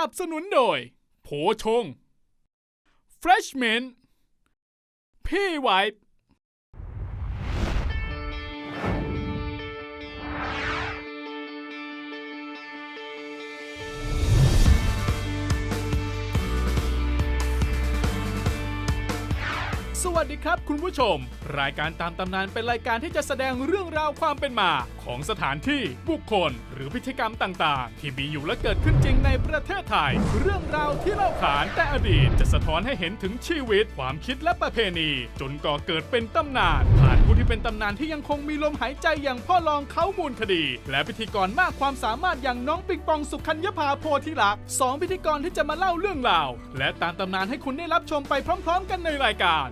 นับสนุนโดย โผชง Freshman พี่ไวท์สวัสดีครับคุณผู้ชม รายการตามตำนานเป็นรายการที่จะแสดงเรื่องราวความเป็นมา ของสถานที่บุคคล หรือพิธีกรรมต่างๆ ที่มีอยู่และเกิดขึ้นจริงในประเทศไทย เรื่องราวที่เล่าขานแต่อดีตจะสะท้อนให้เห็นถึงชีวิต ความคิดและประเพณี จนก่อเกิดเป็นตำนาน ผ่านผู้ที่เป็นตำนานที่ยังคงมีลมหายใจอย่างพ่อรองเขามูลคดี และพิธีกรมากความสามารถอย่างน้องปิงปองสุขัญญภาโพธิลักษ์สองพิธีกรที่จะมาเล่าเรื่องราว และตามตำนานให้คุณได้รับชมไปพร้อม ๆ กันในรายการ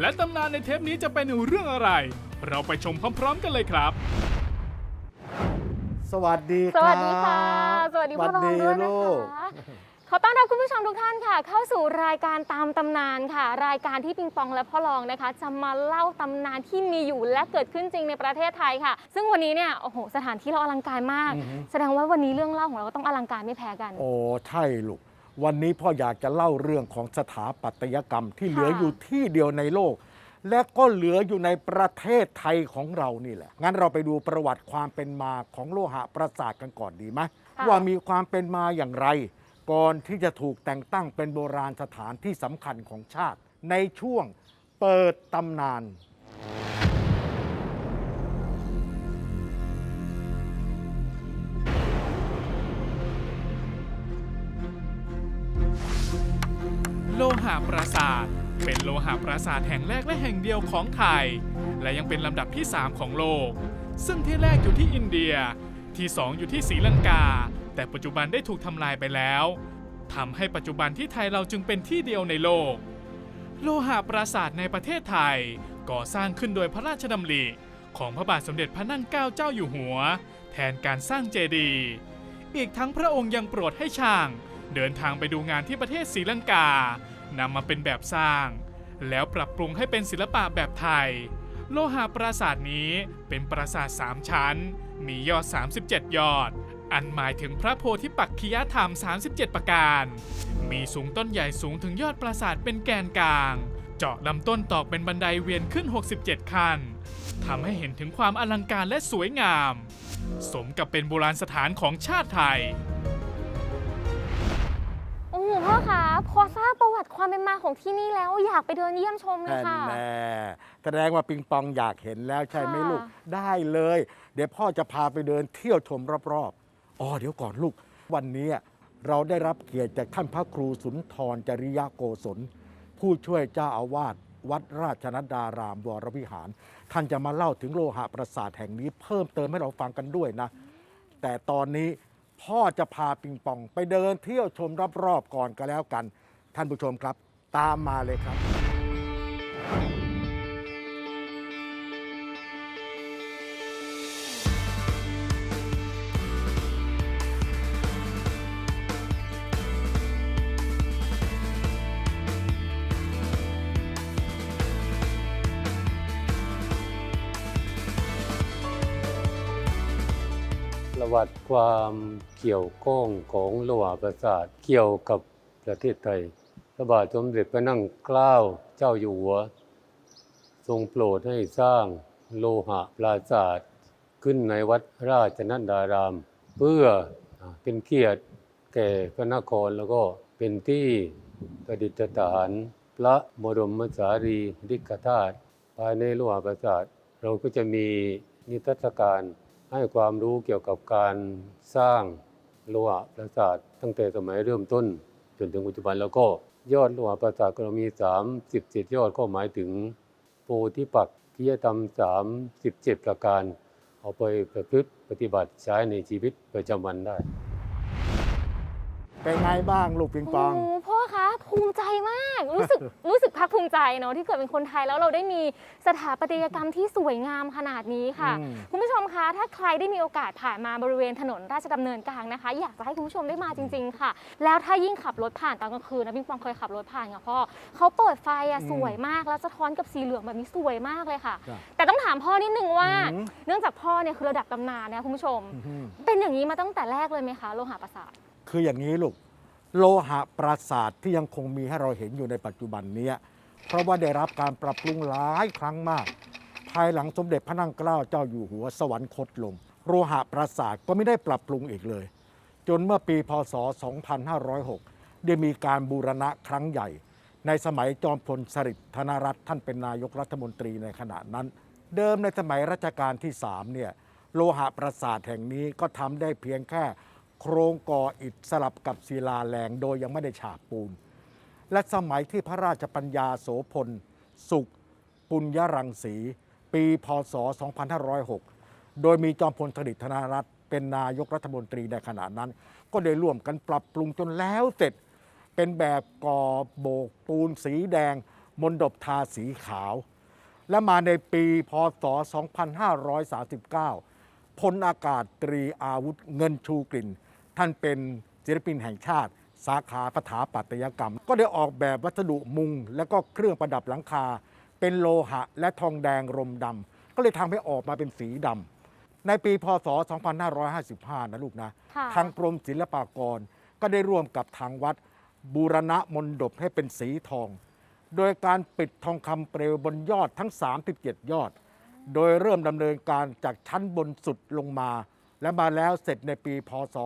และตำนานในเทปนี้จะเป็นเรื่องอะไร เราไปชมพร้อม ๆ กันเลยครับ สวัสดีสครับวัสดีค่ะ สวัสดีพ่อรองด้วยนะลูกคะขอต้อนรับคุณผู้ชมทุกท่านค่ะ เข้าสู่รายการตามตำนานค่ะ รายการที่ปิงปองและพ่อรองนะคะ จะมาเล่าตำนานที่มีอยู่และเกิดขึ้นจริงในประเทศไทยค่ะ ซึ่งวันนี้เนี่ยโอ้โหสถานที่เราอลังการมากอือฮึแสดงว่าวันนี้เรื่องเล่าของเราก็ต้องอลังการไม่แพ้กัน โอ้ใช่ลูกวันนี้พ่ออยากจะเล่าเรื่องของสถาปัตยกรรมที่เหลืออยู่ที่เดียวในโลก และก็เหลืออยู่ในประเทศไทยของเรานี่แหละ งั้นเราไปดูประวัติความเป็นมาของโลหะประสาทกันก่อนดีไหมค่ะว่ามีความเป็นมาอย่างไร ก่อนที่จะถูกแต่งตั้งเป็นโบราณสถานที่สำคัญของชาติ ในช่วงเปิดตำนานโลหะปราสาท เป็นโลหะปราสาทแห่งแรกและแห่งเดียวของไทย และยังเป็นลำดับที่ 3 ของโลก ซึ่งที่แรกอยู่ที่อินเดีย ที่ 2 อยู่ที่ศรีลังกา แต่ปัจจุบันได้ถูกทำลายไปแล้วทำให้ปัจจุบันที่ไทยเราจึงเป็นที่เดียวในโลก โลหะปราสาทในประเทศไทย ก่อสร้างขึ้นโดยพระราชดำริของพระบาทสมเด็จพระนั่งเกล้าเจ้าอยู่หัว แทนการสร้างเจดีย์อีกทั้งพระองค์ยังโปรดให้ช่าง เดินทางไปดูงานที่ประเทศศรีลังกา นำมาเป็นแบบสร้าง แล้วปรับปรุงให้เป็นศิลปะแบบไทย โลหะปราสาทนี้เป็นปราสาทสามชั้น มียอด 37 ยอด อันหมายถึงพระโพธิปักขิยธรรม 37 ประการ มีสูงต้นใหญ่สูงถึงยอดปราสาทเป็นแกนกลาง เจาะลำต้นตอกเป็นบันไดเวียนขึ้น 67 ขั้นทำให้เห็นถึงความอลังการและสวยงาม สมกับเป็นโบราณสถานของชาติไทย โอ้โหพ่อคะพอทราบประวัติความเป็นมาของที่นี่แล้วอยากไปเดินเยี่ยมชมเลยแน่ค่ะ แน่แสดงว่าปิงปองอยากเห็นแล้วใช่ไหมค่ะ ลูก ได้เลย เดี๋ยวพ่อจะพาไปเดินเที่ยวชมรอบๆอ๋อเดี๋ยวก่อนลูก วันนี้เราได้รับเกียรติจากท่านพระครูสุนทรจริยโกศล ผู้ช่วยเจ้าอาวาสวัดราชนดารามวรวิหาร ท่านจะมาเล่าถึงโลหะประสาทแห่งนี้เพิ่มเติมให้เราฟังกันด้วยนะ แต่ตอนนี้ พ่อจะพาปิงปอง ไปเดินเที่ยวชมรอบๆก่อนก็แล้วกัน ท่านผู้ชมครับ ตามมาเลยครับ ประวัติความเกี่ยวข้องของโลหะประสาทเกี่ยวกับประเทศไทยพระบาทสมเด็จพระนั่งเกล้าเจ้าอยู่หัว ทรงโปรดให้สร้างโลหะปราสาทขึ้นในวัดราชนันดาราม เพื่อเป็นเกียรติแก่พระนครแล้วก็เป็นที่ประดิษฐานพระบรมสารีริกธาตุภายในโลหะปราสาทเราก็จะมีนิทรรศการ ให้ความรู้เกี่ยวกับการสร้างโลหะปราสาทตั้งแต่สมัยเริ่มต้น จนถึงปัจจุบันแล้วก็ยอดโลหะประสาทก็เรามี 37 ยอดก็หมายถึงโพธิปักกิยธรรม 37 ประการ เอาไปประพฤติปฏิบัติใช้ในชีวิตประจำวันได้ เป็นไงบ้างลูกปิงปอง โอ้พ่อคะภูมิใจมากรู้สึกรู้สึกภาคภูมิใจเนาะที่เกิดเป็นคนไทยแล้วเราได้มีสถาปัตยกรรมที่สวยงามขนาดนี้ค่ะ อืม คุณผู้ชมคะ ถ้าใครได้มีโอกาสผ่านมาบริเวณถนนราชดำเนินกลางนะคะ อยากจะให้คุณผู้ชมได้มาจริง ๆ ค่ะ แล้วถ้ายิ่งขับรถผ่านตอนกลางคืนนะพี่ปองเคยขับรถผ่านค่ะพ่อเขาเปิดไฟอะสวยมากแล้วสะท้อนกับสีเหลืองแบบนี้สวยมากเลยค่ะ จ้ะแต่ต้องถามพ่อนิดนึงว่า อืม เนื่องจากพ่อเนี่ยคือระดับตำนานนะคุณผู้ชม อืมเป็นอย่างนี้มาตั้งแต่แรกเลยไหมคะโลหะประสาท คืออย่างนี้ลูก โลหะปราสาทที่ยังคงมีให้เราเห็นอยู่ในปัจจุบันนี้เพราะว่าได้รับการปรับปรุงหลายครั้งมาก ภายหลังสมเด็จพระนั่งเกล้าเจ้าอยู่หัวสวรรคตลง โลหะปราสาทก็ไม่ได้ปรับปรุงอีกเลย จนเมื่อปีพศ 2506 ได้มีการบูรณะครั้งใหญ่ ในสมัยจอมพลสฤษดิ์ธนรัตน์ท่านเป็นนายกรัฐมนตรีในขณะนั้น เดิมในสมัยรัชกาลที่3เนี่ยโลหะปราสาทแห่งนี้ก็ทำได้เพียงแค่ โครงก่ออิฐสลับกับศิลาแรงโดยยังไม่ได้ฉาบปูน และสมัยที่พระราชปัญญาโสพล สุข ปุญญรังสี ปีพศ 2506 โดยมีจอมพลสฤษดิ์ธนรัตน์เป็นนายกรัฐมนตรีในขณะนั้น ก็ได้ร่วมกันปรับปรุงจนแล้วเสร็จ เป็นแบบก่อโบกปูนสีแดง มนดบทาสีขาว และมาในปีพศ 2539พลอากาศตรีอาวุธเงินชูกลิ่น ท่านเป็นศิลปินแห่งชาติ สาขาสถาปัตยกรรม ก็ได้ออกแบบวัสดุมุง และก็เครื่องประดับหลังคา เป็นโลหะและทองแดงรมดำก็เลยทำให้ออกมาเป็นสีดำในปีพศ 2555 นะลูกนะค่ะทางกรมศิลปากรก็ได้ร่วมกับทางวัดบูรณะมนดบให้เป็นสีทอง โดยการปิดทองคำเปลวบนยอดทั้ง 37 ยอด โดยเริ่มดำเนินการจากชั้นบนสุดลงมา และมาแล้วเสร็จในปีพศ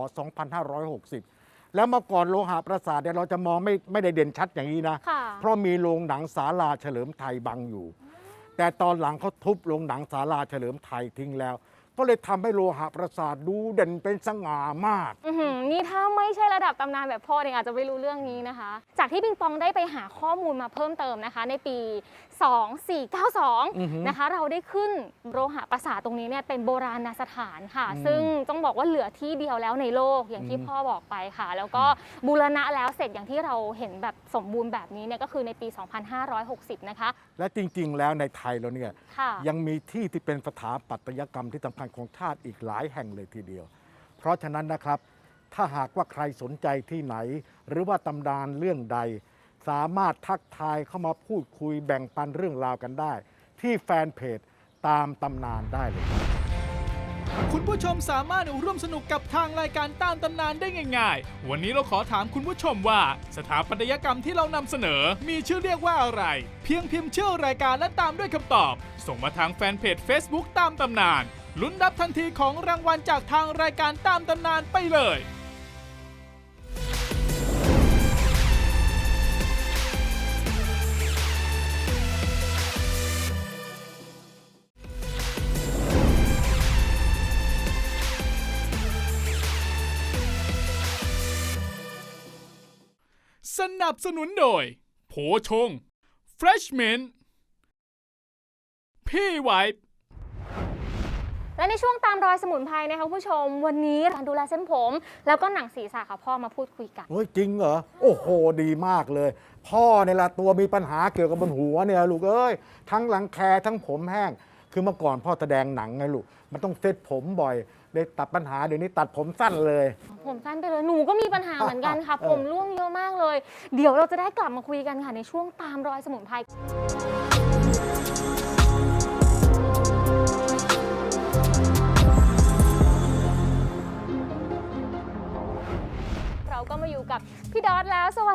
2560 แล้วเมื่อก่อนโลหะประสาทเนี่ยเราจะมองไม่ไม่ได้เด่นชัดอย่างนี้นะ ค่ะ เพราะมีโรงหนังศาลาเฉลิมไทยบังอยู่ แต่ตอนหลังเขาทุบโรงหนังศาลาเฉลิมไทยทิ้งแล้ว ก็เลยทำให้โลหะประสาทดูเด่นเป็นสง่ามาก อื้อหือนี่ถ้าไม่ใช่ระดับตำนานแบบพ่อเนี่ยอาจจะไม่รู้เรื่องนี้นะคะ จากที่ปิงปองได้ไปหาข้อมูลมาเพิ่มเติมนะคะ ในปี อือหือ2492 นะคะ เราได้ขึ้นโลหะประสาทตรงนี้เนี่ยเป็นโบราณสถานค่ะ อืมซึ่งต้องบอกว่าเหลือที่เดียวแล้วในโลกอย่างที่อืม พ่อบอกไปค่ะ แล้วก็บูรณะแล้วเสร็จอย่างที่เราเห็นแบบสมบูรณ์แบบนี้เนี่ยก็คือในปี 2560 นะคะและจริงๆ แล้วในไทยเราเนี่ยค่ะ ยังมีที่ที่เป็นสถาปัตยกรรมที่สำคัญของชาติอีกหลายแห่งเลยทีเดียว เพราะฉะนั้นนะครับ ถ้าหากว่าใครสนใจที่ไหน หรือว่าตำนานเรื่องใด สามารถทักทายเข้ามาพูดคุยแบ่งปันเรื่องราวกันได้ ที่แฟนเพจตามตำนานได้เลยครับคุณผู้ชมสามารถร่วมสนุกกับทางรายการตามตำนานได้ง่าย ๆ วันนี้เราขอถามคุณผู้ชมว่า สถาปัตยกรรมที่เรานำเสนอ มีชื่อเรียกว่าอะไร เพียงพิมพ์ชื่อรายการและตามด้วยคำตอบ ส่งมาทางแฟนเพจ Facebook ตามตำนาน ลุ้นรับทันทีของรางวัลจากทางรายการตามตำนานไปเลย สนับสนุนโดย โผชง Freshman พี่ไวท์ และในช่วงตามรอยสมุนไพรนะคะคุณผู้ชม วันนี้การดูแลเส้นผม แล้วก็หนังศีรษะค่ะพ่อมาพูดคุยกัน เฮ้ยจริงเหรอ โอ้โห ดีมากเลย พ่อเนี่ยละตัวมีปัญหาเกี่ยวกับบนหัวเนี่ยลูกเอ้ย ทั้งหลังแคทั้งผมแห้ง คือเมื่อก่อนพ่อแสดงหนังไงลูก มันต้องเซ็ตผมบ่อยเลยตัดปัญหาเดี๋ยวนี้ตัดผมสั้นเลย ผมสั้นไปเลยหนูก็มีปัญหาเหมือนกันค่ะเออผมร่วงเยอะมากเลย เดี๋ยวเราจะได้กลับมาคุยกันค่ะในช่วงตามรอยสมุนไพร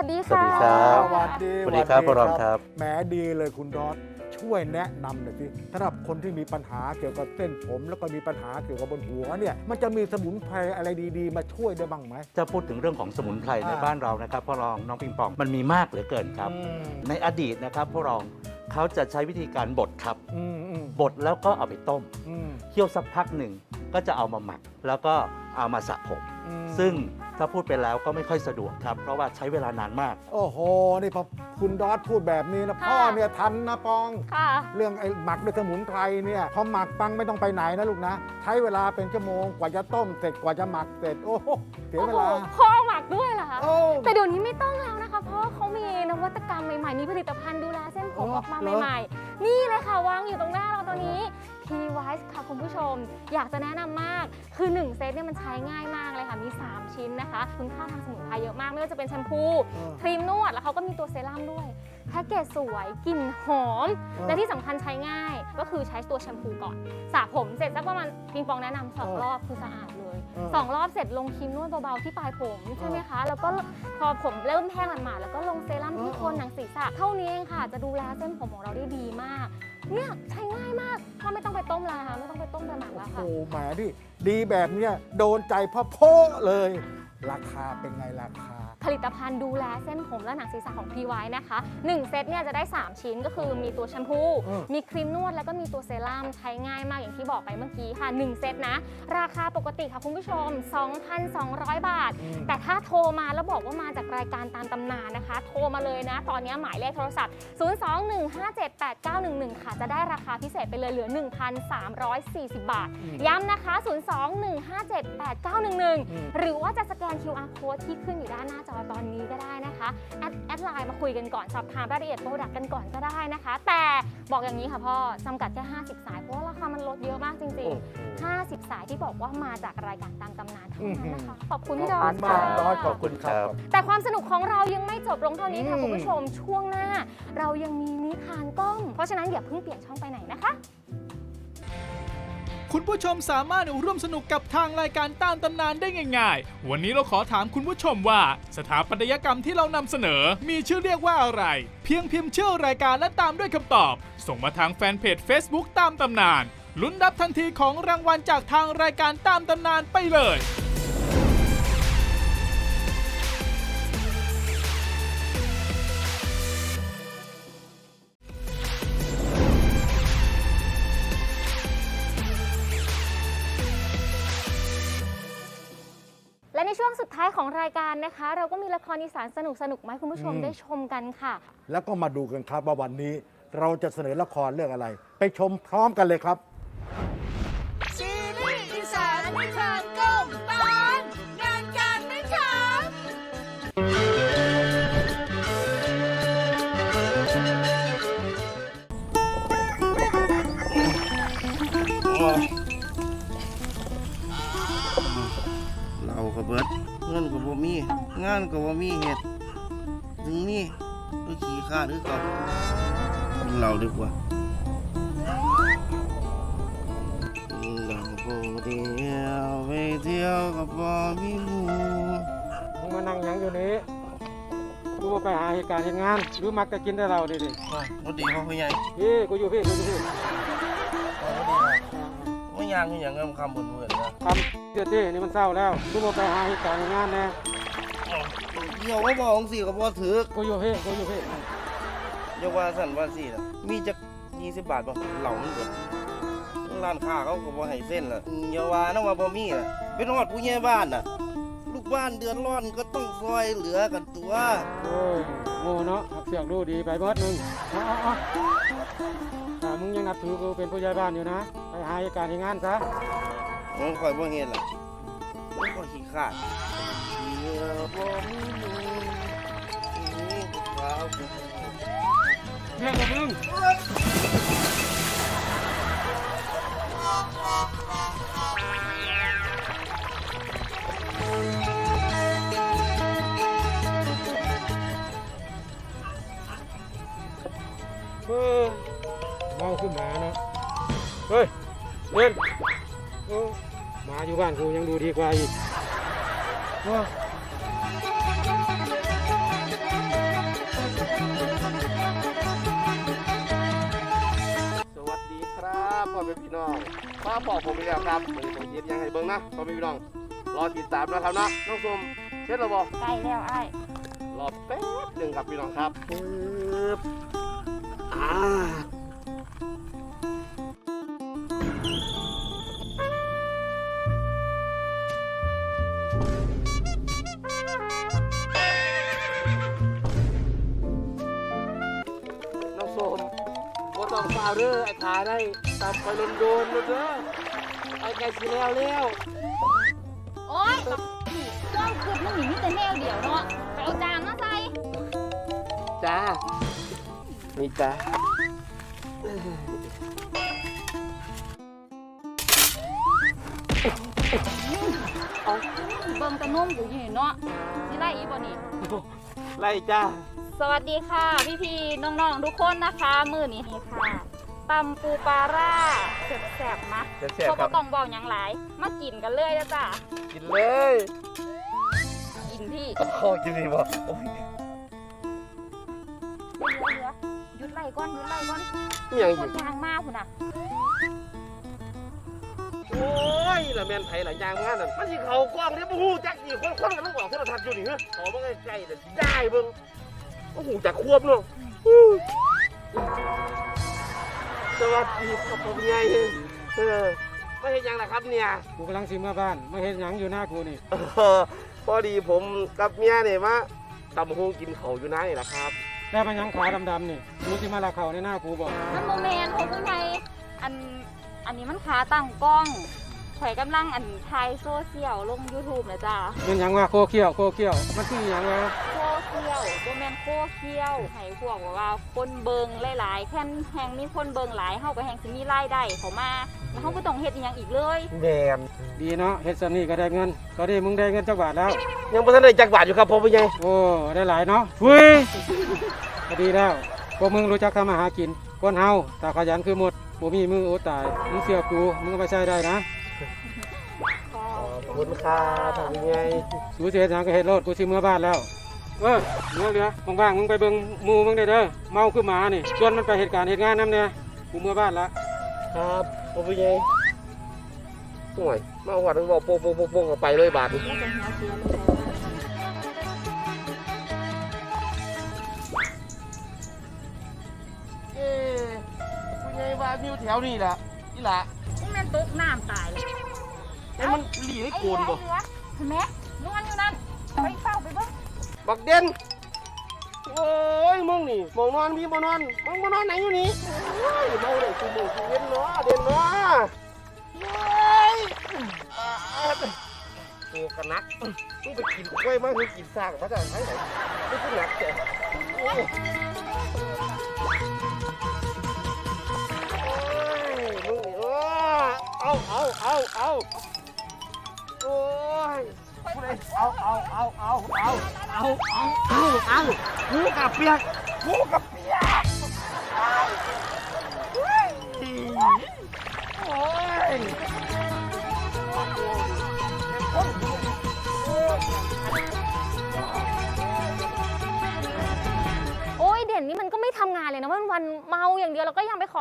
สวัสดีค่ะ สวัสดีครั บ สวัสดีสวัสดีครับพ่อรองครับ แหมดีเลยคุณดอสช่วยแนะนำหน่อยสิสำหรับคนที่มีปัญหาเกี่ยวกับเส้นผม แล้วก็มีปัญหาเกี่ยวกับบนหัวเนี่ยมันจะมีสมุนไพรอะไรดีๆ มาช่วยได้บ้างไหม จะพูดถึงเรื่องของสมุนไพรในอ่า บ้านเรานะครับพ่อรองน้องปิงปองมันมีมากเหลือเกินครับอืมในอดีตนะครับพ่อรองเขาจะใช้วิธีการบดครับอืมอืมบดแล้วก็เอาไปต้มอืมเคี่ยวสักพักหนึ่งก็จะเอามาหมัก แล้วก็ เอามาสระผม อืมซึ่งถ้าพูดไปแล้วก็ไม่ค่อยสะดวกครับ เพราะว่าใช้เวลานานมาก โอ้โห นี่พอคุณดอสพูดแบบนี้นะค่ะพ่อเนี่ยทันนะปอง ค่ะ เรื่องไอ้หมักด้วยสมุนไพรเนี่ยพอหมักปังไม่ต้องไปไหนนะลูกนะ ใช้เวลาเป็นชั่วโมงกว่าจะต้มเสร็จกว่าจะหมักเสร็จ โอ้โหเสียเวลาโอ้โหพ่อหมักด้วยเหรอคะ โอ้แต่เดี๋ยวนี้ไม่ต้องแล้วนะคะ เพราะว่าเขามีนวัตกรรมใหม่ๆ มีผลิตภัณฑ์ดูแลเส้นผมเหรอออกมาเหรอใหม่ ๆ นี่เลยค่ะวางอยู่ตรงหน้าเราตอนนี้ T Wise ค่ะคุณผู้ชม อยากจะแนะนำมาก คือ 1 เซตเนี่ยมันใช้ง่ายมากเลยค่ะ มี 3 ชิ้นนะคะ คุณค่าทางสมุนไพรเยอะมาก ไม่ว่าจะเป็นแชมพูเออครีมนวด แล้วเขาก็มีตัวเซรั่มด้วย แพ็กเกจสวย กลิ่นหอมเออและที่สำคัญใช้ง่าย ก็คือใช้ตัวแชมพูก่อนสระผมเสร็จสักประมาณปิงปองแนะนำสองเออรอบคือสะอาดเลย เออ สองรอบเสร็จลงครีมนวดเบาๆที่ปลายผมใช่ไหมคะ แล้วก็พอผมเริ่มแห้งหมาดๆแล้วก็ลงเซรั่มที่โคนหนังศีรษะเท่านี้เองค่ะ จะดูแลเส้นผมของเราได้ดีมาก เนี่ยใช้ง่ายมากถ้าไม่ต้องไปต้มแล้วนะคะไม่ต้องไปต้มไปหมักแล้วโอ้ค่ะโหแหมดิดีแบบเนี้ยโดนใจพ่อโพเลย ราคาเป็นไงราคา ผลิตภัณฑ์ดูแลเส้นผมและหนังศีรษะของ p ีไว้นะคะ 1 เซตเนี่ยจะได้ 3 ชิ้นก็คือมีตัวแชมพูเออมีครีมนวดแล้วก็มีตัวเซรั่มใช้ง่ายมากอย่างที่บอกไปเมื่อกี้ค่ะ 1 เซตนะ ราคาปกติค่ะคุณผู้ชม 2,200 บาทอืมแต่ถ้าโทรมาแล้วบอกว่ามาจากรายการตามตำนานนะคะ โทรมาเลยนะ ตอนนี้หมายเลขโทรศัพท์ 021578911 ค่ะ จะได้ราคาพิเศษไปเลยเหลือ 1,340 บาทอืมย้ำนะคะ 021578911 หรือว่าจะสแกน QR code ที่ขึ้นอยู่ด้านหน้าจอตอนนี้ก็ได้นะคะแอดแอดไลน์มาคุยกันก่อนสอบถามรายละเอียดโปรดักต์กันก่อนก็ได้นะคะ แต่บอกอย่างนี้ค่ะพ่อจำกัดแค่ 50 สายเพราะว่าราคามันลดเยอะมากจริงโอ้โหๆ50 สายที่บอกว่ามาจากรายการตามตำนานเท่าอื้อนั้หืนอนะคะ ขอบคุณพี่ขดอบอคุสณมากค่ะดอยขอบคุณครับ แต่ความสนุกของเรายังไม่จบลงเท่านี้ค่ะอืมคุณผู้ชมช่วงหน้า เรายังมีนิทานกล้อง เพราะฉะนั้นอย่าเพิ่งเปลี่ยนช่องไปไหนนะคะ คุณผู้ชมสามารถร่วมสนุกกับทางรายการตามตำนานได้ง่ายๆ วันนี้เราขอถามคุณผู้ชมว่า สถาปัตยกรรมที่เรานำเสนอ มีชื่อเรียกว่าอะไร เพียงพิมพ์ชื่อรายการและตามด้วยคำตอบ ส่งมาทางแฟนเพจ Facebook ตามตำนานลุ้นรับทันทีของรางวัลจากทางรายการตามตำนานไปเลย ท้ายของรายการนะคะ เราก็มีละครอีสานสนุกๆมาให้คุณผู้ชมอืมได้ชมกันค่ะ แล้วก็มาดูกันครับว่าวันนี้เราจะเสนอละครเรื่องอะไร ไปชมพร้อมกันเลยครับ ซีรีส์อีสานนิทานก้มตอนงานการไม่ช้เราก็เบิดเงินก็บ่มี งานก็บ่มีเฮ็ดถึงนี่ก็ขี้ข้าดคือเก่ากินเหล้าดีกว่ากินเหล้าบ่เดียวไปเที่ยวก็บ่มีหมู่มึงมานั่งหยังอยู่นี้กูบ่ไปหาเหตุการณ์เหตุงาน หรือมักจะกินแต่เราดิดิว่าบ่ดีพ่อผู้ใหญ่พี่กูอยู่พี่กูอยู่พี่บ่ ย่างคือหยังงามคำเพิ่นเพิ่นนะทำเดี๋ยวที่นี่มันเศร้าแล้วกูบ่ไปหาเหตุการณ์งานแน่เดี๋ยวว่าบ่จังซี่ก็บ่ถือกูอยู่พี่กูอยู่พี่อย่าว่าสั่นว่าซี่ล่ะมีจัก20บาทบ่เหล้ามันเบิดร้านค้าเขาก็บ่ให้เส้นล่ะอย่าว่านะว่าบ่มีล่ะเป็นฮอดผู้ใหญ่บ้านน่ะ ลูกบ้านเดือดร้อนก็ต้องซอยเหลือกันตัว โอ้ยโง่เนาะหักเสียกดูดีไปเบิดหนึงอาเอาเอาถ้ามึงยังนับถือกูเป็นผู้ใหญ่บ้านอยู่นะ หาเหตุการณ์เหตุงานซะมันคอยบ่เห็นล่ะมันก็ขี้ขาดเมื่อบ่มีหมู่มีข้าวกินเรียกกับมึงเออเมาขึ้นหมาเนาะเฮ้ย เล่นโอ้หมาอยู่บ้านกูยังดูดีกว่าอีกโอ้สวัสดีครับพ่อแม่พี่น้องมาบอกผมอีกแล้วครับวันนี้ผมเฮ็ดยังให้เบิ่งนะพ่อแม่พี่น้อง รอติดตามนะครับนะน้องส้มเช็ดระบอกใกล้แล้วไอ้รอแป๊บหนึ่งครับพี่น้องครับปึ๊บอ่า องฟาวเด้อไอ้ขาได้ตามไปโดนโดนๆเด้อไอ้ไก่สิแล้วแล้วโอ๊ยจ้องคืดมันหนีมีแต่แนวเดียวเนาะไปเอาจานมาใส่จ้านี่จ้าเอาเบิ่งแต่นมกูอยู่นี่เนาะสิไล่อีบ่นี่ไล่จ้า สวัสดีค่ะพี่พี่ๆน้องๆทุกคนนะคะ มือนี้นี่ค่ะตำปูปลาร่าแซ่บๆนะแซ่บเขาๆครัก็บต้องบอกอย่างหลายมากินกันเลยนะจ๊ะกินเลยกินพี่โอ้กินดีบ่โอ้ยเหลือๆหยุดไล่ก่อนหยุดไล่ก่อนมีหยังคอีนกยางมากคุณน่ะโอ้ยละแม่นไผละยางงานนั่นมันสิเข้ากล้องนี่บ่ฮู้จักอีกคนคนกำลังออกโทรทัศน์อยู่นี่เฮ้ยขอมาใกล้ๆเด้อได้เบิ่ง โอ้โหจักควบเนาะฮู้สวัสดีครับผมใหญ่เออไม่เห็นยังล่ะครับเนี่ยกูกำลังสิมาบ้านมาเห็นหยังอยู่หน้ากูนี่เออพอดีผมกับเมียเนี่ยมาตำบักหูกินเขาวอยู่นะนี่แหละครับ ได้มาหยังขาดำๆนี่กูสิมาลาเขาในหน้ากูบอกมันโมเมนของผู้ใหญ่อัน อันนี้มันขาตั้งกล้องข่อยกำลังอันถ่ายโซเชียลลง YouTube นะจ๊ะเป็นหยังว่าโคเคี้ยวโคเคี้ยวมันคือหยังวะโค เคียวโบแมนโคเคียวให้พวกแบบว่าคนเบิงหลายๆแค่นแหงมีคนเบิงหลายเฮาก็แหงสิมีรายได้เขามาแล้วเฮาก็ต้องเฮ็ดอีหยังอีกเลยแมนดีเนาะเฮ็ดซันนี่ก็ได้เงินก็ดีมึงได้เงินจักบาทแล้ว ยังบ่ทันได้จักบาทอยู่ครับพ่อผู้ใหญ่โอ้ได้หลายเนาะฟุยก็ดีแล้วพวกมึงรู้จักทำมาหากินคนเฮาตาขยันคือหมดบ่มีมืออดตายมึงเสียกูมึงก็ไปใช้ได้นะขอบคุณครับพ่อผู้ใหญ่สูเสียหยังก็เฮ็ดโลดกูสิเมื่อบ้านแล้ว เออเหลือเหลือว่างๆมึงไปเบิ่งหมูมึงได้เด้อเมาคือหมานี่ชวนมันไปเหตุการณ์เหตุงานน้ำเนี่ยกูเมื่อบ้านละครับพ่อผู้ใหญ่ห่วยมาหัวถึงบอกโป๊ะโป๊ะโป๊ะโป๊ะก็ไปเลยบาทแล้วจะหาเสียเลยเอ๊ะผู้ใหญ่ว่ามีอยู่แถวนี้ล่ะนี่แหละนี่แม่นตกน้ำตายเลยไอ้มันหลีให้โกนบ่เห็นไหมนอนอยู่นั่นไปเฝ้าไปเบิ่ง บักเด่นโอ้ยมึงนี่มองนอนพี่บ่นอนมึงบ่นอนไหนอยู่นี่โอ้ยเมาเลยกูมึงกูเด่นเนาะเด่นเนาะเย้ยตัวกระนักมึงไปกินกล้วยมาหรือกินซากมาจากไหนไหนไม่ใช่หนักแต่โอ้ยโอ้ยมึงนี่เออเอาเอาเอาเอาโอ้ย เอาเอาเอาเอาเอาเอาเอาเอาเอาหูกับเปียกกูกับ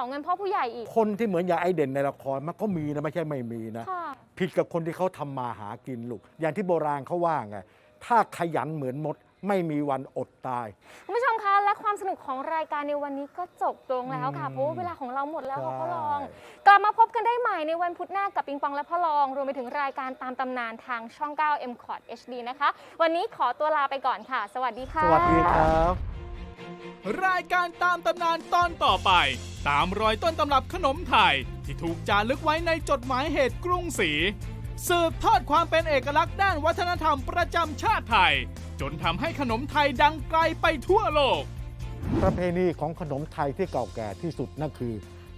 อเงินพ่อผู้ใหญ่อีก คนที่เหมือนอย่างไอเด่นในละครมันก็มีนะไม่ใช่ไม่มีนะ ค่ะ ผิดกับคนที่เขาทำมาหากินลูก อย่างที่โบราณเขาว่าไง ถ้าขยันเหมือนมด ไม่มีวันอดตาย คุณผู้ชมคะและความสนุกของรายการในวันนี้ก็จบลงแล้วค่ะ อืมเพราะว่าเวลาของเราหมดแล้วค่ะใช่พ่อรองกลับมาพบกันได้ใหม่ในวันพุธหน้ากับปิงปองและพ่อรอง รวมไปถึงรายการตามตำนานทางช่อง 9 m c o t HD นะคะ วันนี้ขอตัวลาไปก่อนค่ะ สวัสดีค่ะ สวัสดีครับ รายการตามตำนานตอนต่อไป ตามรอยต้นตำรับขนมไทย ที่ถูกจารึกไว้ในจดหมายเหตุกรุงศรีสืบทอดความเป็นเอกลักษณ์ด้านวัฒนธรรมประจำชาติไทย จนทำให้ขนมไทยดังไกลไปทั่วโลก ประเพณีของขนมไทยที่เก่าแก่ที่สุดนั่นคือ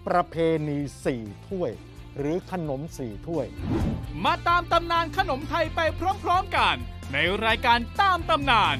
ประเพณีสี่ถ้วย หรือขนมสี่ถ้วย มาตามตำนานขนมไทยไปพร้อมๆกัน ในรายการตามตำนาน